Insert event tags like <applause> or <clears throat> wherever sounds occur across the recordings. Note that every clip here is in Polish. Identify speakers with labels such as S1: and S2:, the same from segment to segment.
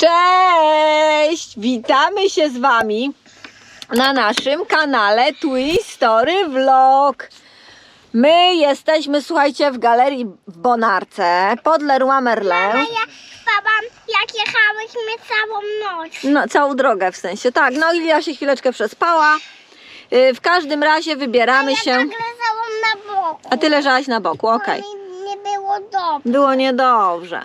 S1: Cześć! Witamy się z Wami na naszym kanale Twistory Vlog. My jesteśmy, słuchajcie, w galerii w Bonarce pod Leroy Merlin.
S2: Ja babam, jak jechałyśmy całą noc.
S1: No, całą drogę w sensie, tak. No Ilia się chwileczkę przespała. Yy, W każdym razie wybieramy się.
S2: Ja nagle całą na boku.
S1: A ty leżałaś na boku, okej.
S2: Było dobrze.
S1: Było niedobrze.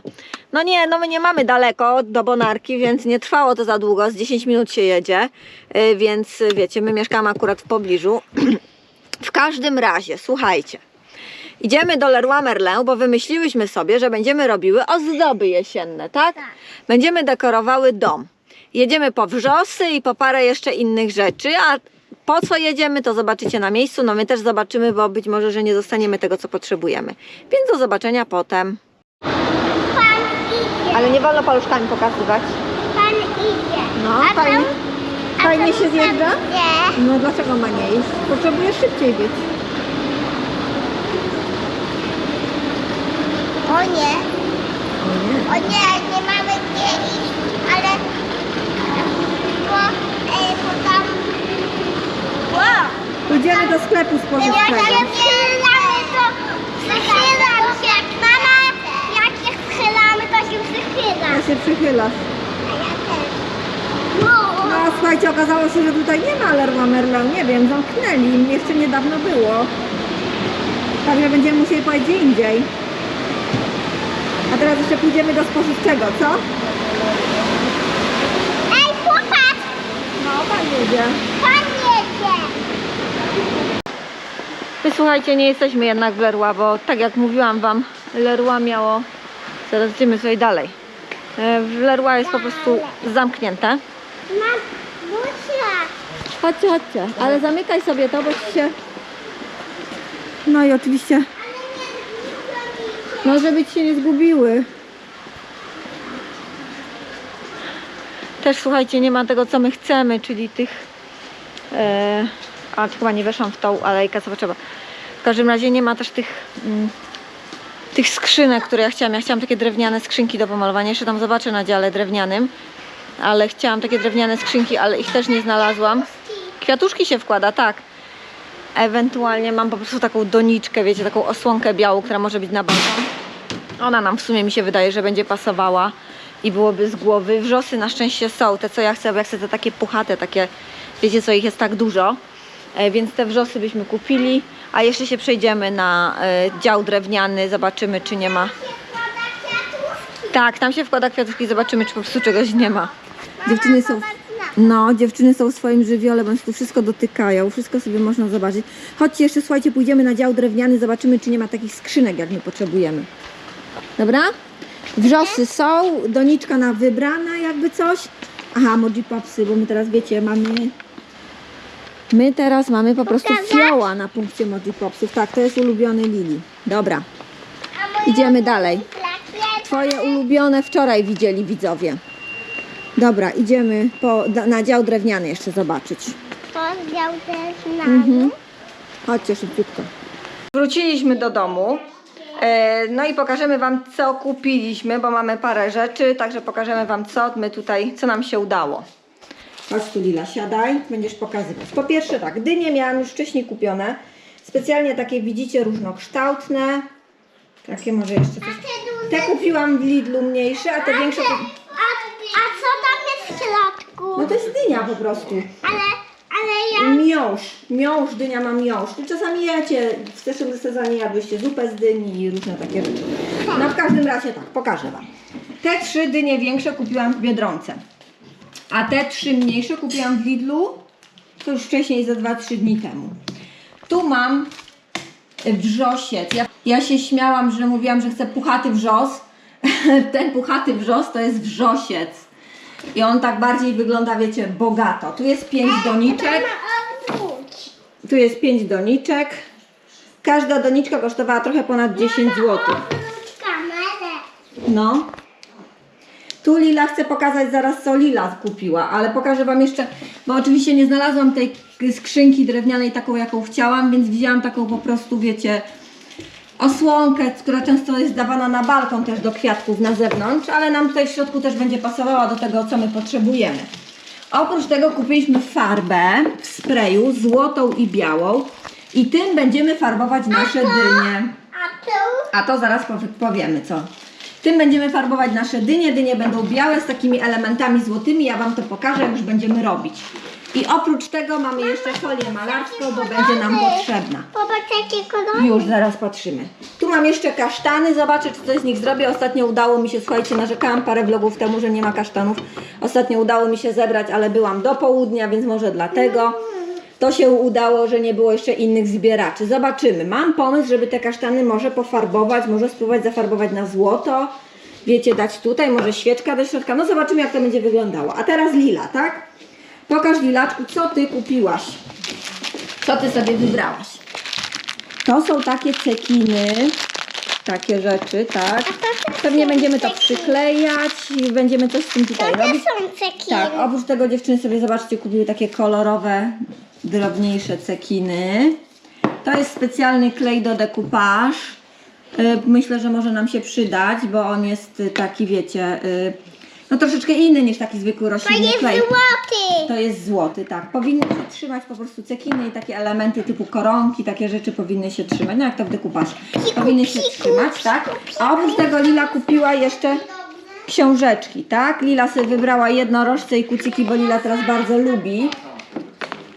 S1: No nie, no my nie mamy daleko do Bonarki, więc nie trwało to za długo, z 10 minut się jedzie, yy, więc y, wiecie, my mieszkamy akurat w pobliżu. <clears throat> w każdym razie, słuchajcie, idziemy do Leroy Merlin, bo wymyśliłyśmy sobie, że będziemy robiły ozdoby jesienne, tak?
S2: Tak.
S1: Będziemy dekorowały dom. Jedziemy po wrzosy i po parę jeszcze innych rzeczy, a po co jedziemy, to zobaczycie na miejscu. No my też zobaczymy, bo być może, że nie dostaniemy tego, co potrzebujemy. Więc do zobaczenia potem.
S2: Pan idzie,
S1: Ale nie wolno paluszkami pokazywać.
S2: pan idzie.
S1: No,
S2: A
S1: fajnie,
S2: tam-
S1: fajnie się zjeżdża?
S2: Nie.
S1: No dlaczego ma nie iść? Potrzebuje szybciej być.
S2: O nie,
S1: O nie.
S2: o nie, nie mamy gdzie iść, ale bo, e, bo tam... Wow.
S1: Pójdziemy do sklepu
S2: Jak
S1: spożywczego.
S2: się schylamy, to schylam się. Jak schylamy, to się przychyla.
S1: Ja się przychylasz.
S2: Ja. No.
S1: Słuchajcie, okazało się, że tutaj nie ma Leroy Merlin. Nie wiem, zamknęli. Jeszcze niedawno było. Także będziemy musieli pojechać gdzie indziej. A teraz jeszcze pójdziemy do spożywczego, co?
S2: Ej, popatrz,
S1: No, pan jedzie.
S2: pan jedzie.
S1: My słuchajcie, nie jesteśmy jednak w Leroy, bo tak jak mówiłam wam, Leroy miało... Zaraz idziemy sobie dalej. E, W Leroy jest po prostu zamknięte. Chodźcie, chodźcie. Ale zamykaj sobie to, bo ci się... No i oczywiście... No, żeby ci się nie zgubiły. Też słuchajcie, nie ma tego, co my chcemy, czyli tych... E, a chyba nie weszłam w tą alejkę, co trzeba. W każdym razie nie ma też tych... Mm, tych skrzynek, które ja chciałam. Ja chciałam takie drewniane skrzynki do pomalowania. Jeszcze tam zobaczę na dziale drewnianym. Ale chciałam takie drewniane skrzynki, ale ich też nie znalazłam. Kwiatuszki się wkłada, tak. Ewentualnie mam po prostu taką doniczkę, wiecie, taką osłonkę białą, która może być na balkon. Ona nam w sumie mi się wydaje, że będzie pasowała i byłoby z głowy. Wrzosy na szczęście są, te co ja chcę, bo ja chcę te takie puchate, takie, wiecie co, ich jest tak dużo. E, Więc te wrzosy byśmy kupili, a jeszcze się przejdziemy na e, dział drewniany, zobaczymy czy nie ma.
S2: Się wkłada kwiatuszki.
S1: Tak, tam się wkłada kwiatuszki, zobaczymy czy po prostu czegoś nie ma. Dziewczyny są no, dziewczyny są w swoim żywiole, bo tu wszystko dotykają, wszystko sobie można zobaczyć. Chodźcie jeszcze, słuchajcie, pójdziemy na dział drewniany, zobaczymy, czy nie ma takich skrzynek, jak my potrzebujemy. Dobra? Wrzosy są, doniczka na wybrana, jakby coś. Aha, moji popsy, bo my teraz, wiecie, mamy... My teraz mamy po prostu
S2: Pokazać?
S1: fioła na punkcie moji popsów. Tak, to jest ulubiony Lili. Dobra, idziemy dalej. Twoje ulubione wczoraj widzieli widzowie. Dobra, idziemy po, na dział drewniany jeszcze zobaczyć.
S2: Pozdział też na
S1: Mhm. Chodźcie szybciutko. Wróciliśmy do domu. E, No i pokażemy Wam, co kupiliśmy, bo mamy parę rzeczy, także pokażemy Wam, co my tutaj, co nam się udało. Chodź tu Lila, siadaj, będziesz pokazywać. Po pierwsze tak, dynie miałam już wcześniej kupione. Specjalnie takie widzicie różnokształtne. Takie może jeszcze coś.
S2: Te
S1: kupiłam w Lidlu mniejsze, a te większe...
S2: A, a co tam jest w środku?
S1: No to jest dynia po prostu.
S2: Ale, ale ja...
S1: Miąższ, miąższ, dynia ma miąższ. Tu czasami jecie, w zeszłym sezonie jadłyście zupę z dyni i różne takie rzeczy. No w każdym razie tak, pokażę Wam. Te trzy dynie większe kupiłam w Biedronce. A te trzy mniejsze kupiłam w Lidlu, to już wcześniej, za 2-3 dni temu. Tu mam wrzosiec. Ja, ja się śmiałam, że mówiłam, że chcę puchaty wrzos. <laughs> Ten puchaty wrzos to jest wrzosiec. I on tak bardziej wygląda, wiecie, bogato. Tu jest pięć doniczek. Tu jest 5 doniczek. Każda doniczka kosztowała trochę ponad 10 zł. No. Tu Lila chce pokazać zaraz co Lila kupiła, ale pokażę Wam jeszcze, bo oczywiście nie znalazłam tej skrzynki drewnianej taką jaką chciałam, więc wzięłam taką po prostu, wiecie, osłonkę, która często jest dawana na balkon też do kwiatków na zewnątrz, ale nam tutaj w środku też będzie pasowała do tego, co my potrzebujemy. Oprócz tego kupiliśmy farbę w sprayu złotą i białą i tym będziemy farbować nasze dynie.
S2: A
S1: to zaraz powie- powiemy co. Tym będziemy farbować nasze dynie. Dynie będą białe z takimi elementami złotymi. Ja Wam to pokażę, jak już będziemy robić. I oprócz tego mamy jeszcze folię malarską, bo będzie nam potrzebna.
S2: Popatrz jakie kolory.
S1: Już zaraz patrzymy. Tu mam jeszcze kasztany, zobaczę czy coś z nich zrobię. Ostatnio udało mi się, słuchajcie, narzekałam parę vlogów temu, że nie ma kasztanów. Ostatnio udało mi się zebrać, ale byłam do południa, więc może dlatego. To się udało, że nie było jeszcze innych zbieraczy. Zobaczymy. Mam pomysł, żeby te kasztany może pofarbować, może spróbować zafarbować na złoto. Wiecie, dać tutaj, może świeczka do środka. No zobaczymy, jak to będzie wyglądało. A teraz lila, tak? Pokaż Lilaczku, co ty kupiłaś. Co ty sobie wybrałaś. To są takie cekiny, takie rzeczy, tak. Pewnie będziemy to przyklejać i będziemy coś z tym tutaj
S2: To
S1: robić.
S2: są cekiny.
S1: Tak, oprócz tego dziewczyny sobie, zobaczcie, kupiły takie kolorowe, drobniejsze cekiny. To jest specjalny klej do decoupage. Y, Myślę, że może nam się przydać, bo on jest taki, wiecie, y, no troszeczkę inny niż taki zwykły
S2: To
S1: roślinny
S2: jest
S1: klej.
S2: złoty.
S1: To jest złoty, tak. Powinny się trzymać po prostu cekiny i takie elementy typu koronki, takie rzeczy powinny się trzymać. No jak to w decoupage. Powinny się trzymać, tak. A oprócz tego Lila kupiła jeszcze książeczki, tak? Lila sobie wybrała jednorożce i kuciki, bo Lila teraz bardzo lubi.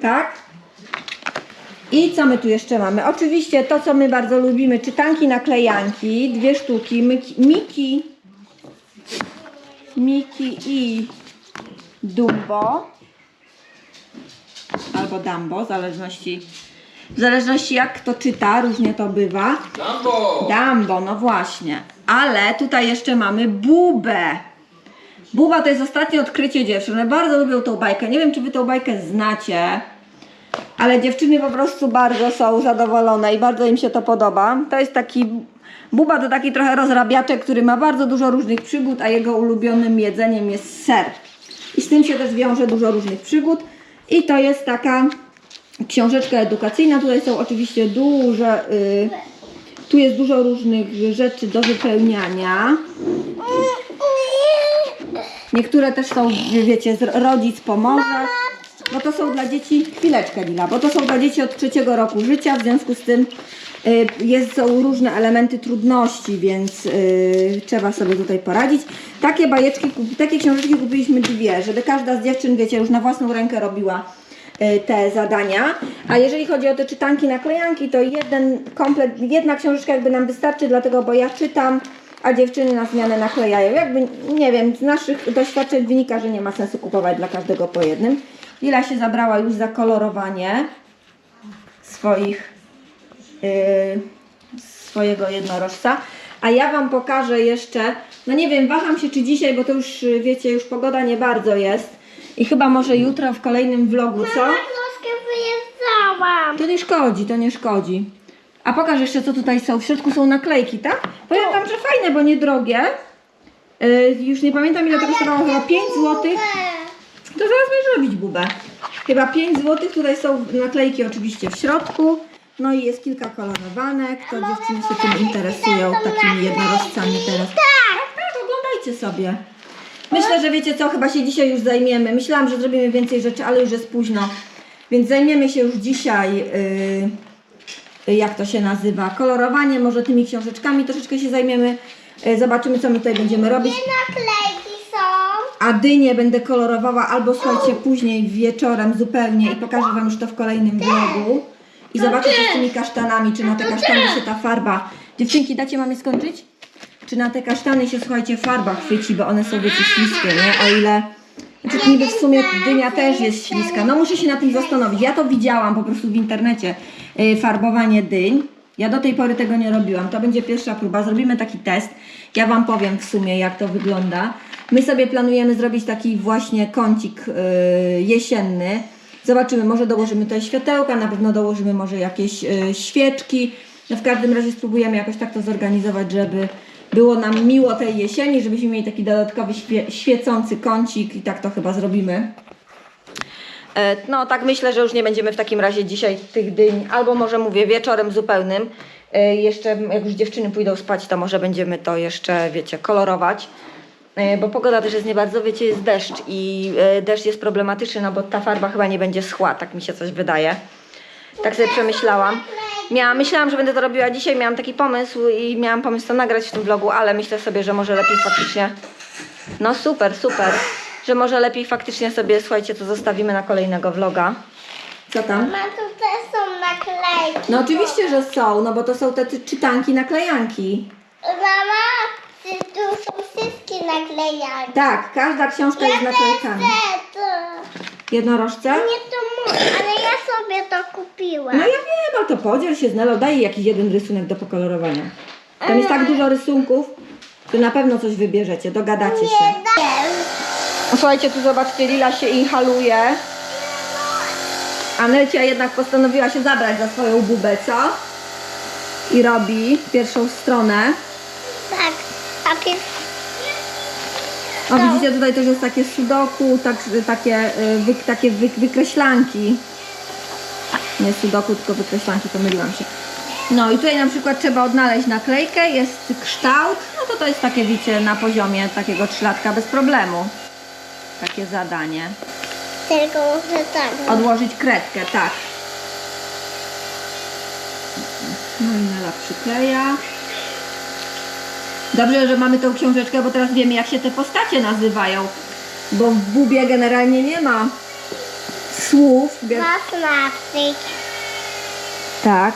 S1: Tak? I co my tu jeszcze mamy? Oczywiście to, co my bardzo lubimy, czytanki naklejanki, dwie sztuki, Miki, Miki, i Dumbo albo Dumbo, w zależności, w zależności jak kto czyta, różnie to bywa.
S3: Dumbo!
S1: Dumbo, no właśnie. Ale tutaj jeszcze mamy Bubę. Buba to jest ostatnie odkrycie dziewczyn. Bardzo lubią tą bajkę. Nie wiem, czy wy tą bajkę znacie, ale dziewczyny po prostu bardzo są zadowolone i bardzo im się to podoba. To jest taki. Buba to taki trochę rozrabiaczek, który ma bardzo dużo różnych przygód, a jego ulubionym jedzeniem jest ser. I z tym się też wiąże dużo różnych przygód. I to jest taka książeczka edukacyjna. Tutaj są oczywiście duże. Y, tu jest dużo różnych rzeczy do wypełniania. Niektóre też są, wie- wiecie, z- rodzic pomoże. Bo to są dla dzieci, chwileczkę Lila, bo to są dla dzieci od trzeciego roku życia, w związku z tym y, jest, są różne elementy trudności, więc y, trzeba sobie tutaj poradzić. Takie bajeczki, takie książeczki kupiliśmy dwie, żeby każda z dziewczyn, wiecie, już na własną rękę robiła y, te zadania. A jeżeli chodzi o te czytanki naklejanki, to jeden komplet, jedna książeczka jakby nam wystarczy, dlatego bo ja czytam, a dziewczyny na zmianę naklejają. Jakby, nie wiem, z naszych doświadczeń wynika, że nie ma sensu kupować dla każdego po jednym. Lila się zabrała już za kolorowanie swoich, yy, swojego jednorożca. A ja Wam pokażę jeszcze, no nie wiem, waham się czy dzisiaj, bo to już wiecie, już pogoda nie bardzo jest. I chyba może jutro w kolejnym vlogu, co?
S2: Mama, troszkę wyjeżdżałam.
S1: To nie szkodzi, to nie szkodzi. A pokaż jeszcze, co tutaj są. W środku są naklejki, tak? Powiem Wam, że fajne, bo niedrogie. Yy, już nie pamiętam ile to kosztowało, chyba 5 zł. To zaraz będziesz robić bubę. Chyba 5 zł. Tutaj są naklejki oczywiście w środku. No i jest kilka kolorowanek. To dziewczyny się tym interesują, takimi jednorożcami teraz. Tak, tak, oglądajcie sobie. Myślę, że wiecie co, chyba się dzisiaj już zajmiemy. Myślałam, że zrobimy więcej rzeczy, ale już jest późno. Więc zajmiemy się już dzisiaj, yy, jak to się nazywa, kolorowaniem, może tymi książeczkami troszeczkę się zajmiemy. Yy, zobaczymy, co my tutaj będziemy robić.
S2: Naklejki są?
S1: A dynię będę kolorowała albo słuchajcie później wieczorem zupełnie i pokażę Wam już to w kolejnym vlogu. I zobaczę co z tymi kasztanami, czy na te kasztany się ta farba... Dziewczynki, dacie mamie skończyć? Czy na te kasztany się, słuchajcie, farba chwyci, bo one są, wiecie, śliskie, nie? O ile... Znaczy niby w sumie dynia też jest śliska. No muszę się na tym zastanowić. Ja to widziałam po prostu w internecie, farbowanie dyń. Ja do tej pory tego nie robiłam. To będzie pierwsza próba. Zrobimy taki test. Ja Wam powiem w sumie, jak to wygląda. My sobie planujemy zrobić taki właśnie kącik yy, jesienny. Zobaczymy, może dołożymy tutaj światełka, na pewno dołożymy może jakieś yy, świeczki. No w każdym razie spróbujemy jakoś tak to zorganizować, żeby było nam miło tej jesieni, żebyśmy mieli taki dodatkowy świe- świecący kącik i tak to chyba zrobimy. No, tak myślę, że już nie będziemy w takim razie dzisiaj tych dyń, albo może mówię wieczorem zupełnym, E, Jeszcze jak już dziewczyny pójdą spać, to może będziemy to jeszcze, wiecie, kolorować. E, Bo pogoda też jest nie bardzo, wiecie, jest deszcz i e, deszcz jest problematyczny, no bo ta farba chyba nie będzie schła, tak mi się coś wydaje. Tak sobie przemyślałam. Miałam, myślałam, że będę to robiła dzisiaj, miałam taki pomysł i miałam pomysł to nagrać w tym vlogu, ale myślę sobie, że może lepiej faktycznie... No super, super. Że może lepiej faktycznie sobie, słuchajcie, to zostawimy na kolejnego vloga. Co tam?
S2: Mama, tu też są naklejki.
S1: No oczywiście, że są, no bo to są te ty- czytanki, naklejanki.
S2: Mama, ty- tu są wszystkie naklejaki.
S1: Tak, każda książka jest naklejkami.
S2: To.
S1: Jednorożce?
S2: Nie to mój, ale ja sobie to kupiłam.
S1: No ja wiem, ale to podziel się z Nelą, daj jej jakiś jeden rysunek do pokolorowania. Tam jest tak dużo rysunków, że na pewno coś wybierzecie, dogadacie się.
S2: Nie dam.
S1: Słuchajcie, tu zobaczcie, Lila się inhaluje. A Nelcia jednak postanowiła się zabrać za swoją bubę, co? I robi pierwszą stronę.
S2: Tak, takie
S1: O, widzicie, tutaj też jest takie sudoku, tak, takie, y, wy, takie wy, wykreślanki. Nie sudoku, tylko wykreślanki, pomyliłam się. No i tutaj na przykład trzeba odnaleźć naklejkę, jest kształt, no to to jest takie, wiecie, na poziomie takiego trzylatka bez problemu. Takie zadanie.
S2: tylko tak.
S1: Odłożyć kredkę, tak. No i Nela przykleja. Dobrze, że mamy tą książeczkę, bo teraz wiemy jak się te postacie nazywają. Bo w Bubie generalnie nie ma słów.
S2: Zaznaczyć.
S1: Tak.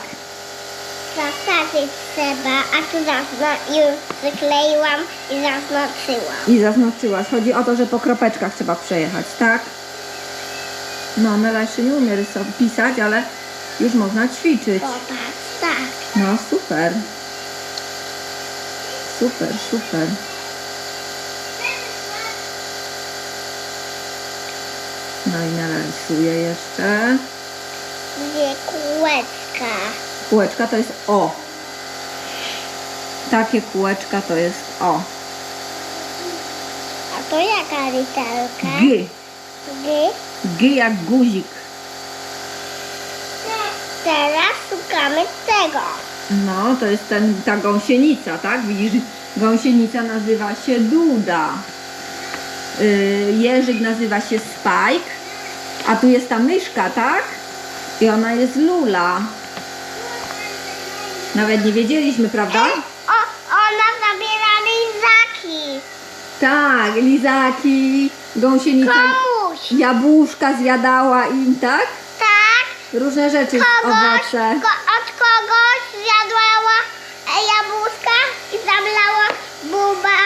S2: Zaznaczyć trzeba, a tu zazna już przykleiłam i zaznaczyłam.
S1: I zaznaczyłaś. Chodzi o to, że po kropeczkach trzeba przejechać, tak? No, Nela jeszcze nie umie rysować, pisać, ale już można ćwiczyć.
S2: Popatrz, tak.
S1: No super. Super, super. No i narysuje jeszcze.
S2: Dwie kółeczka.
S1: Kółeczka to jest O. Takie kółeczka to jest O.
S2: A to jaka literka?
S1: G.
S2: G.
S1: G jak guzik.
S2: Teraz szukamy tego.
S1: No, to jest ten, ta gąsienica, tak? Widzisz, gąsienica nazywa się Duda. Yy, Jerzyk nazywa się Spike. A tu jest ta myszka, tak? I ona jest Lula. Nawet nie wiedzieliśmy, prawda? Tak, lizaki, gąsienica,
S2: Komuś.
S1: jabłuszka zjadała im, tak?
S2: Tak.
S1: Różne rzeczy,
S2: Kogoś,
S1: owoce.
S2: ko, od kogoś zjadła e, jabłuszka i zablała buba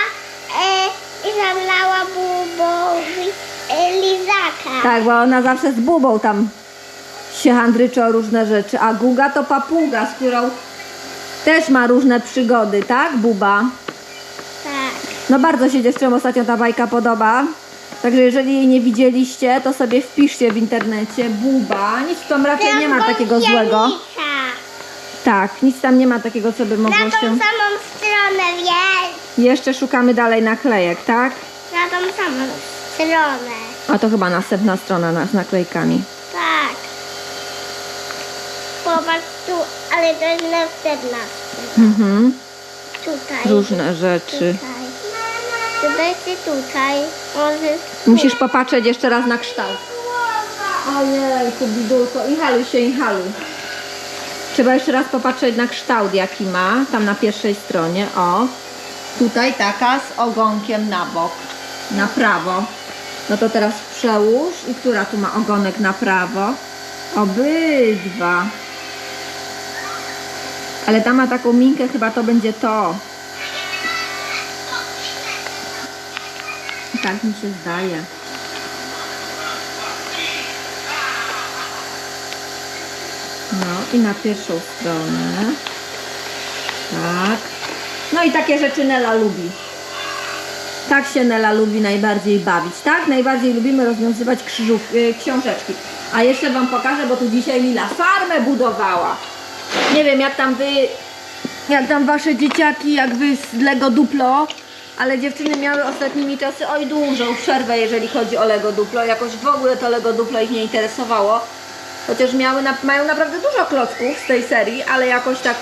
S2: e, i zablała bubowi e, lizaka.
S1: Tak, bo ona zawsze z bubą tam się handryczy o różne rzeczy. A Guga to papuga, z którą też ma różne przygody, tak, Buba? No bardzo się dziewczynom ostatnio ta bajka podoba. Także jeżeli jej nie widzieliście, to sobie wpiszcie w internecie Buba. Nic tam raczej nie ma takiego złego. Tak, nic tam nie ma takiego, co by
S2: Na
S1: mogło
S2: tą
S1: się...
S2: samą stronę, wiesz?
S1: Jeszcze szukamy dalej naklejek, tak?
S2: Na tą samą stronę.
S1: A to chyba następna strona na- z naklejkami.
S2: Tak. Popatrz tu, ale to jest następna.
S1: Mhm.
S2: Tutaj.
S1: Różne rzeczy.
S2: Tutaj. Tutaj
S1: Musisz popatrzeć jeszcze raz na kształt. Ojejku, bidulko, inhaluj się, inhaluj. Trzeba jeszcze raz popatrzeć na kształt, jaki ma, tam na pierwszej stronie, o. Tutaj taka z ogonkiem na bok, na prawo. No to teraz przełóż i która tu ma ogonek na prawo? Obydwa. Ale ta ma taką minkę, chyba to będzie to. Tak mi się zdaje. No i na pierwszą stronę. Tak. No i takie rzeczy Nela lubi. Tak się Nela lubi najbardziej bawić, tak? Najbardziej lubimy rozwiązywać krzyżów, y, książeczki. A jeszcze Wam pokażę, bo tu dzisiaj Lila farmę budowała. Nie wiem jak tam Wy, jak tam Wasze dzieciaki, jak Wy z Lego Duplo, ale dziewczyny miały ostatnimi czasy oj dużą przerwę, jeżeli chodzi o Lego Duplo. Jakoś w ogóle to Lego Duplo ich nie interesowało. Chociaż miały mają naprawdę dużo klocków z tej serii, ale jakoś tak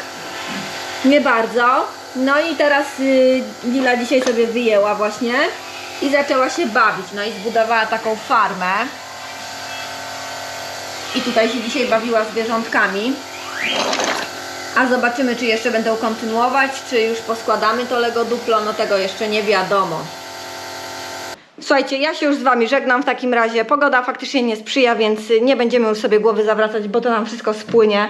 S1: Nie bardzo. No i teraz y, Lila dzisiaj sobie wyjęła właśnie i zaczęła się bawić. No i zbudowała taką farmę. I tutaj się dzisiaj bawiła zwierzątkami. A zobaczymy, czy jeszcze będą kontynuować, czy już poskładamy to Lego Duplo. No tego jeszcze nie wiadomo. Słuchajcie, ja się już z Wami żegnam w takim razie. Pogoda faktycznie nie sprzyja, więc nie będziemy już sobie głowy zawracać, bo to nam wszystko spłynie.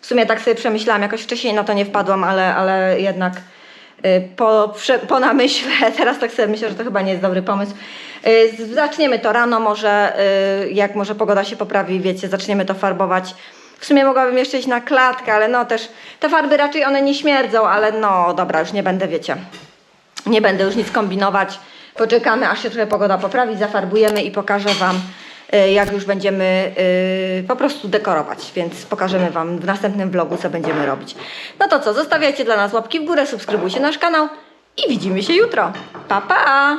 S1: W sumie tak sobie przemyślałam, jakoś wcześniej na to nie wpadłam, ale, ale jednak y, po, po namyśle, <laughs> teraz tak sobie myślę, że to chyba nie jest dobry pomysł. Y, Zaczniemy to rano może, y, jak może pogoda się poprawi, wiecie, zaczniemy to farbować. W sumie mogłabym jeszcze iść na klatkę, ale no też te farby raczej one nie śmierdzą, ale no dobra, już nie będę, wiecie, nie będę już nic kombinować. Poczekamy, aż się trochę pogoda poprawi, zafarbujemy i pokażę Wam, y, jak już będziemy y, po prostu dekorować. Więc pokażemy Wam w następnym vlogu, co będziemy robić. No to co, zostawiajcie dla nas łapki w górę, subskrybujcie nasz kanał i widzimy się jutro. Pa, pa!